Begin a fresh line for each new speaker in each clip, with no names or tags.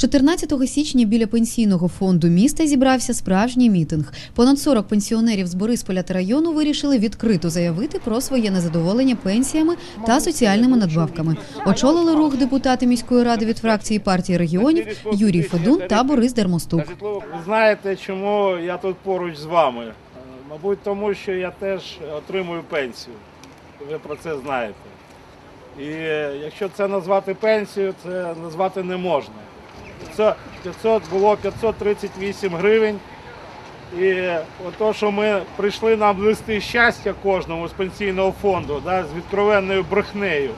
14 січня біля пенсійного фонду міста зібрався справжній мітинг. Понад 40 пенсіонерів з Борисполя та району вирішили відкрито заявити про своє незадоволення пенсіями та соціальними надбавками. Очолили рух депутати міської ради від фракції партії регіонів Юрій Федун та Борис Дермостук.
Знаєте, чому я тут поруч з вами? Мабуть, тому що я теж отримую пенсію. Ви про це знаєте. І якщо це назвати пенсією, це назвати не можна. Це 500 було 538 гривень. І ото, що ми прийшли нам листи щастя кожному з пенсійного фонду да, з відкровенною брехнею,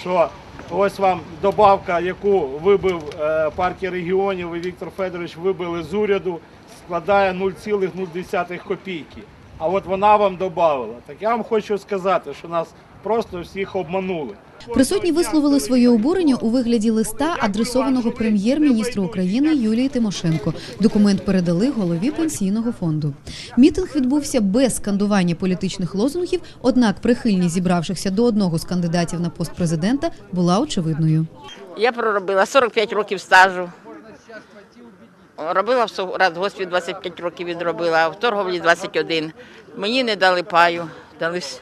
що ось вам добавка, яку вибив е, партія регіонів і Віктор Федорович вибили з уряду, складає 0,0 копійки. А от вона вам додавала. Так я вам хочу сказати, що нас просто всіх обманули.
Присутні висловили своє обурення у вигляді листа, адресованого прем'єр-міністру України Юлії Тимошенко. Документ передали голові пенсійного фонду. Мітинг відбувся без скандування політичних лозунгів, однак прихильність зібравшихся до одного з кандидатів на пост президента була очевидною.
Я проробила 45 років стажу. Робила в радгоспі 25 років відробила, а в торговлі 21. Мені не дали паю, дали.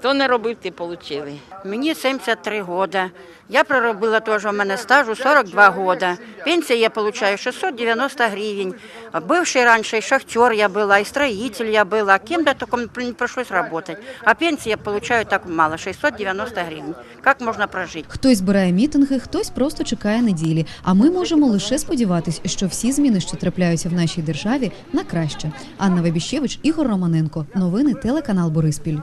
с- Хто не робив, ті отримали.
Мені 73 года. Я проробила теж у мене стажу 42 года. Пенсія я получаю 690 гривень. Бывший раньше и шахтер я была, и строитель я была. Кем-то только не пришлось работать. А пенсии я получаю так мало, 690 гривен. Как можно прожить?
Хтось збирає мітинги, хтось просто чекає неділі. А ми можемо лише сподіватись, що всі зміни, що трапляються в нашій державі, на краще. Анна Вебіщевич, Ігор Романенко. Новини телеканал Бориспіль.